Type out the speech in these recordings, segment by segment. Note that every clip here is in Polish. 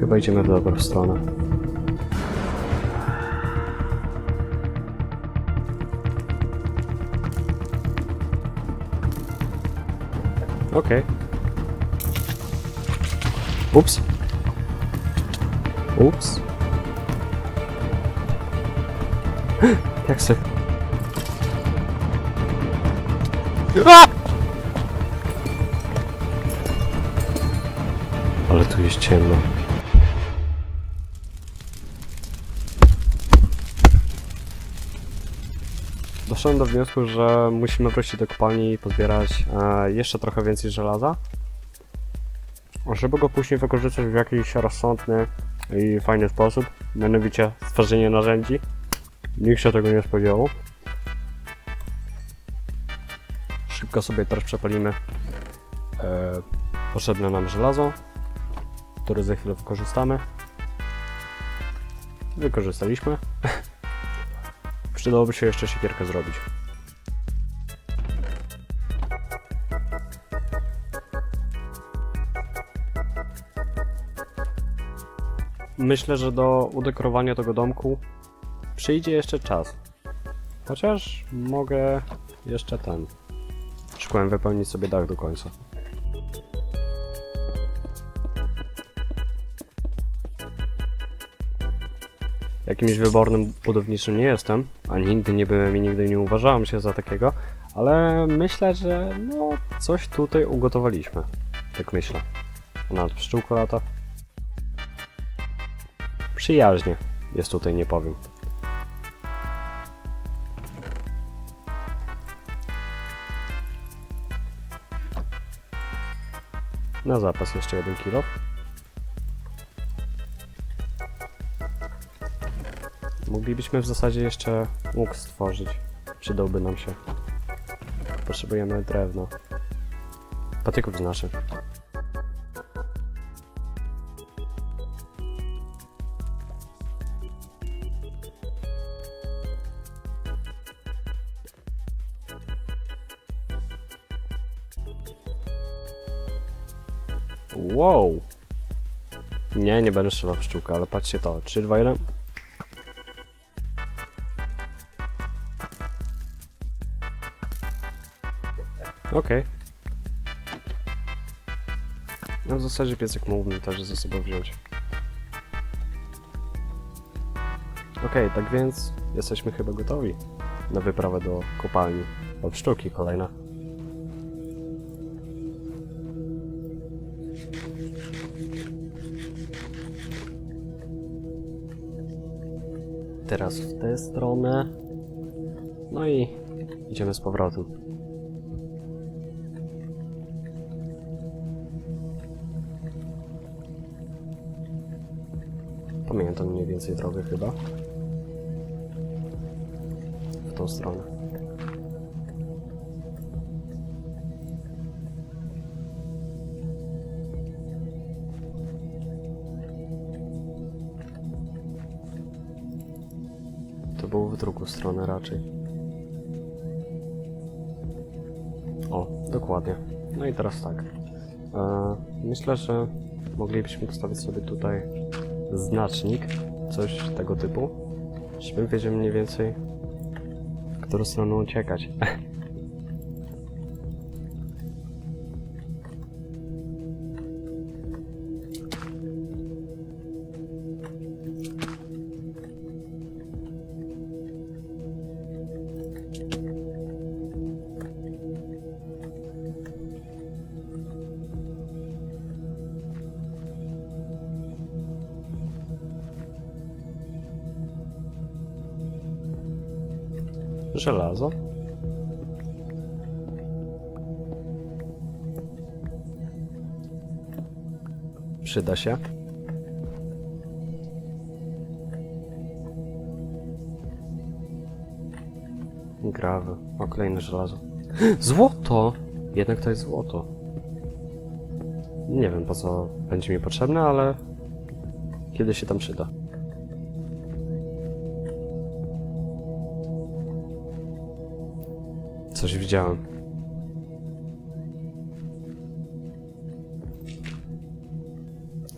Chyba idziemy w dobrą stronę. Okej. Ups. Ups. Jak se... A! Jest ciemno. Doszedłem do wniosku, że musimy wrócić do kopalni i pozbierać e, jeszcze trochę więcej żelaza, żeby go później wykorzystać w jakiś rozsądny i fajny sposób, mianowicie stworzenie narzędzi. Nikt się tego nie spodziewał. Szybko sobie teraz przepalimy e, potrzebne nam żelazo, które za chwilę wykorzystamy. Wykorzystaliśmy. Przydałoby się jeszcze siekierkę zrobić. Myślę, że do udekorowania tego domku przyjdzie jeszcze czas. Chociaż mogę jeszcze ten. Szkłem wypełnić sobie dach do końca. Jakimś wybornym budowniczym nie jestem, a nigdy nie byłem i nigdy nie uważałem się za takiego, ale myślę, że no coś tutaj ugotowaliśmy. Tak myślę. A nawet pszczółka lata. Przyjaźnie jest tutaj, nie powiem. Na zapas jeszcze jeden kilo. Moglibyśmy w zasadzie jeszcze łuk stworzyć. Przydałby nam się. Potrzebujemy drewna. Patyków znaczy. Wow! Nie, nie będę strzelał w pszczółkę, ale patrzcie to. 3, 2, 1. Okej. No w zasadzie piesek mógłbym też ze sobą wziąć. Okej, tak więc jesteśmy chyba gotowi na wyprawę do kopalni. Od sztuki kolejna. Teraz w tę stronę. No i idziemy z powrotem. Pamiętam mniej więcej drogę chyba. W tą stronę. To było w drugą stronę raczej. O, dokładnie. No i teraz tak. E, myślę, że moglibyśmy postawić sobie tutaj znacznik, coś tego typu, żebym wiedział mniej więcej, w którą stronę uciekać. Żelazo. Przyda się. Grawy. O, kolejne żelazo. Złoto! Jednak to jest złoto. Nie wiem po co będzie mi potrzebne, ale kiedy się tam przyda. Coś widziałem.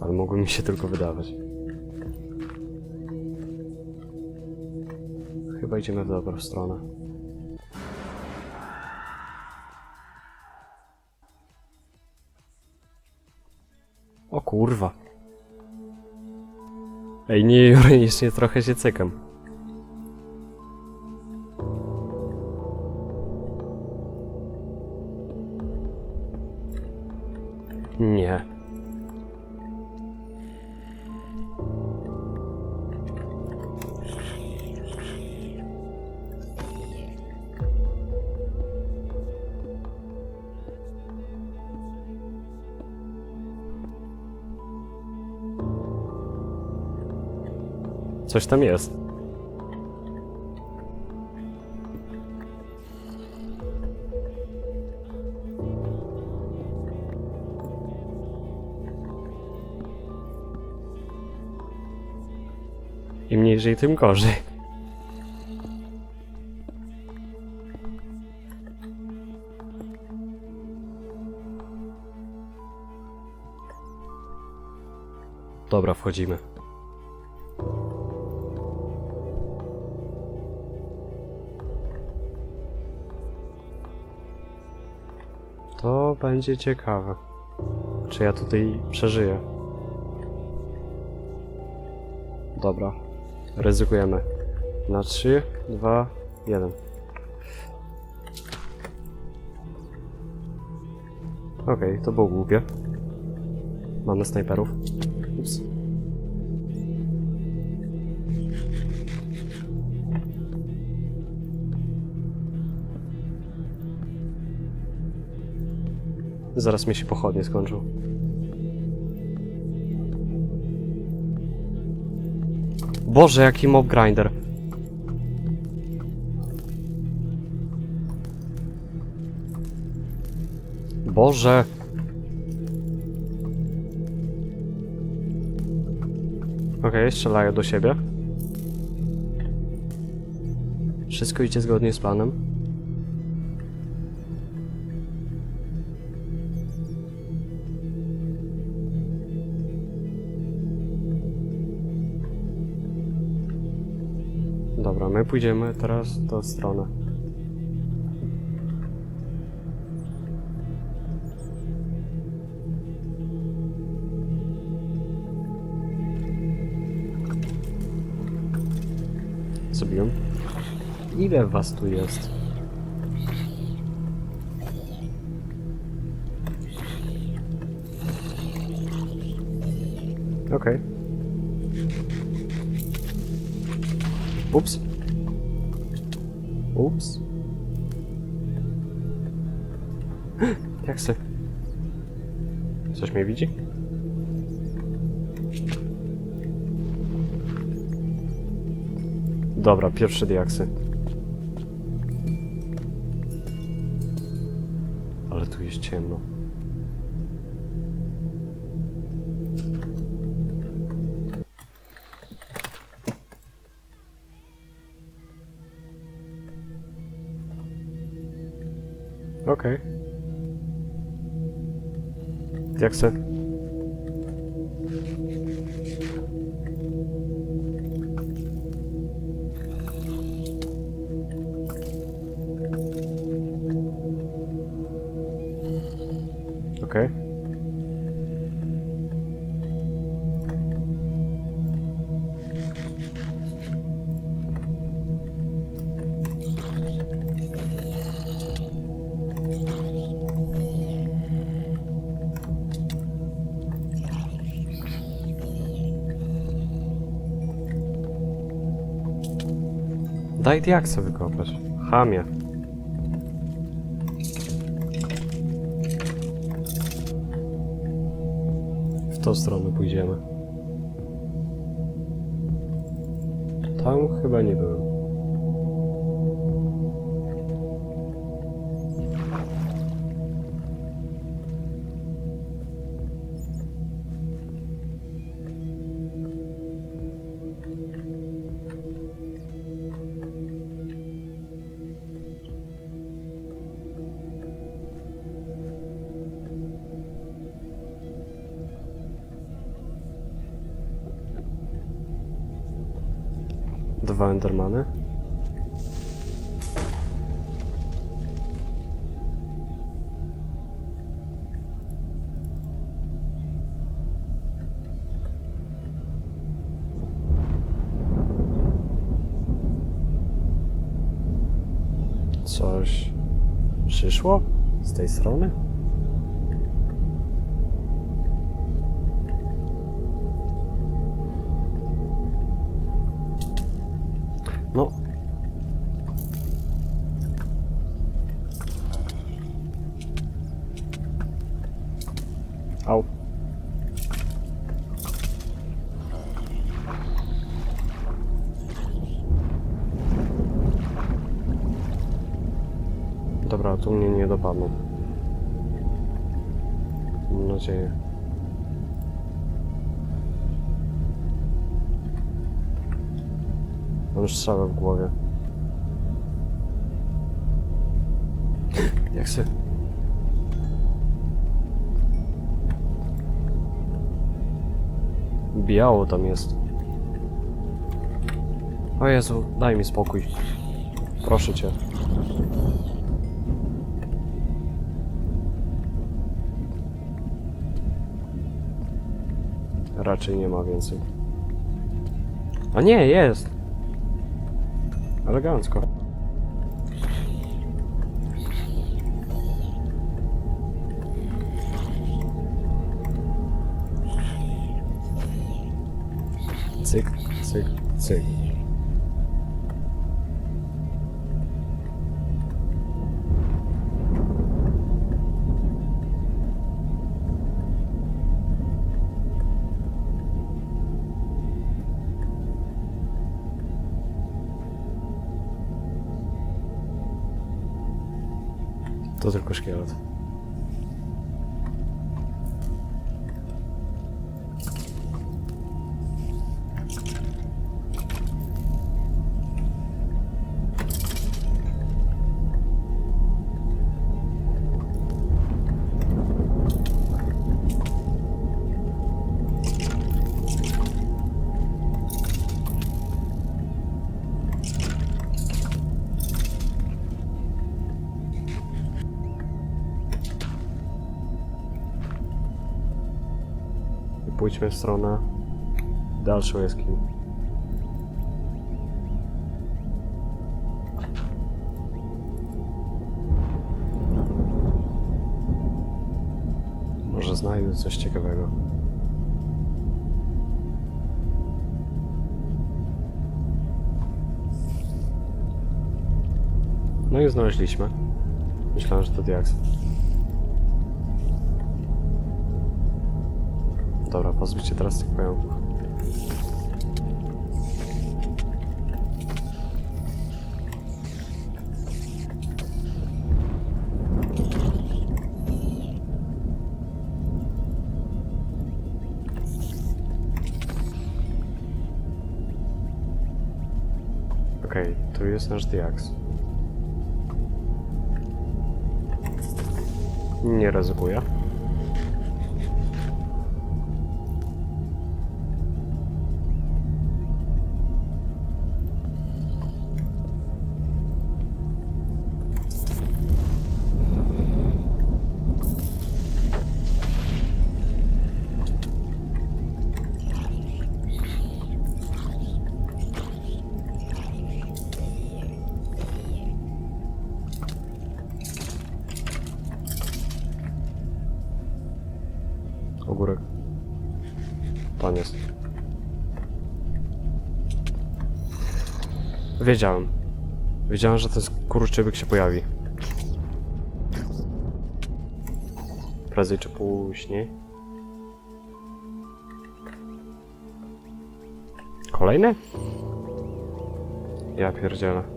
Ale mogło mi się tylko wydawać. Chyba idziemy w dobrą stronę. O kurwa. Ej, nie ironicznie trochę się cykam. Nie. Coś tam jest. Niżej, tym gorzej. Dobra, wchodzimy. To będzie ciekawe. Czy ja tutaj przeżyję? Dobra. Ryzykujemy. Na 3, 2, 1. Okej, to było głupie. Mamy snajperów. Ups. Zaraz mi się pochodnie skończą. Boże, jaki mob grinder. Boże. Okej, strzelają do siebie. Wszystko idzie zgodnie z planem. Dobra, my pójdziemy teraz w tą stronę. Zabiłem. Ile was tu jest? Okej. Ups. Ups. Jak se? Coś mnie widzi? Dobra, pierwsze diaksy. Ale tu jest ciemno. Okej. Diaksy. Okej. Daj diaksa wykopać. Chamie. W tą stronę pójdziemy. Tam chyba nie byłem. Dwa Endermany. Coś przyszło z tej strony? No. Au. Dobra, tu mnie nie dopadną. Mam nadzieję. Już strzałę w głowie. Jak się... Biało tam jest. O Jezu, daj mi spokój. Proszę cię. Raczej nie ma więcej. A nie, jest! Elegancko. Cyk, cyk, cyk. To tylko szkielet. Pójdźmy w stronę dalszą jaskini. Może znajdę coś ciekawego. No i znaleźliśmy. Myślałem, że to diaks. Dobra, pozbyć się teraz tych pająków. Okej, tu jest nasz diaks. Nie ryzykuję. Ogórek. Pan jest. Wiedziałem. Wiedziałem, że ten skurczybyk się pojawi. Prędzej czy później. Kolejny? Ja pierdzielę.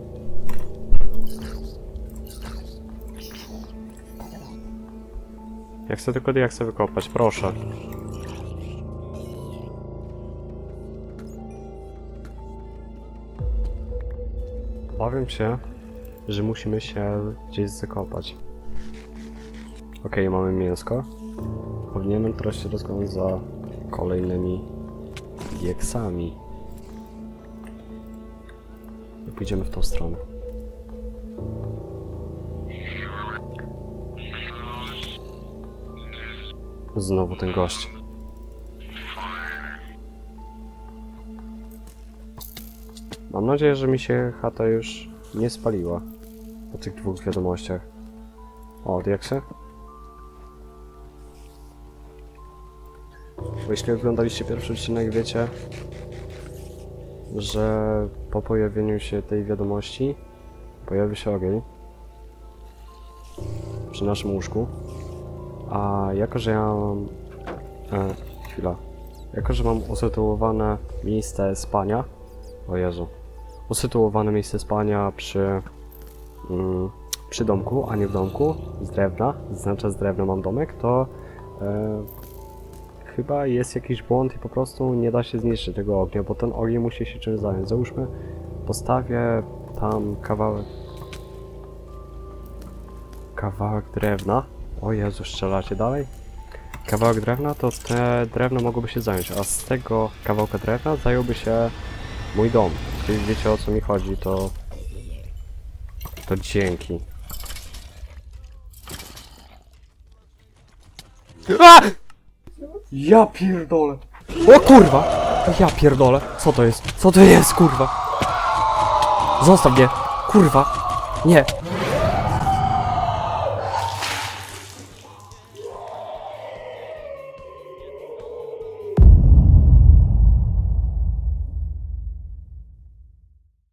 Ja chcę tylko diaksę wykopać, proszę. Obawiam się, że musimy się gdzieś zakopać. Okej, mamy mięsko. Powinienem teraz się rozglądać za kolejnymi dieksami. pójdziemy w tą stronę. Znowu ten gość. Mam nadzieję, że mi się chata już nie spaliła po tych dwóch wiadomościach. O, diaksy? Bo jeśli oglądaliście pierwszy odcinek, wiecie, że po pojawieniu się tej wiadomości pojawi się ogień przy naszym łóżku. A jako, że ja mam... E, chwila. Jako, że mam usytuowane miejsce spania... O Jezu. Usytuowane miejsce spania przy... Mm, przy domku, a nie w domku, z drewna, znaczy z drewna mam domek, to... E, chyba jest jakiś błąd i po prostu nie da się zniszczyć tego ognia, bo ten ogień musi się czymś zająć. Załóżmy, postawię tam kawałek... Kawałek drewna. O Jezu, strzelacie dalej? Kawałek drewna, to te drewno mogłoby się zająć, a z tego kawałka drewna zająłby się mój dom. Czyli wiecie o co mi chodzi, to... To dzięki. A! Ja pierdolę. O kurwa! Ja pierdolę. Co to jest? Co to jest, kurwa? Zostaw mnie. Kurwa. Nie.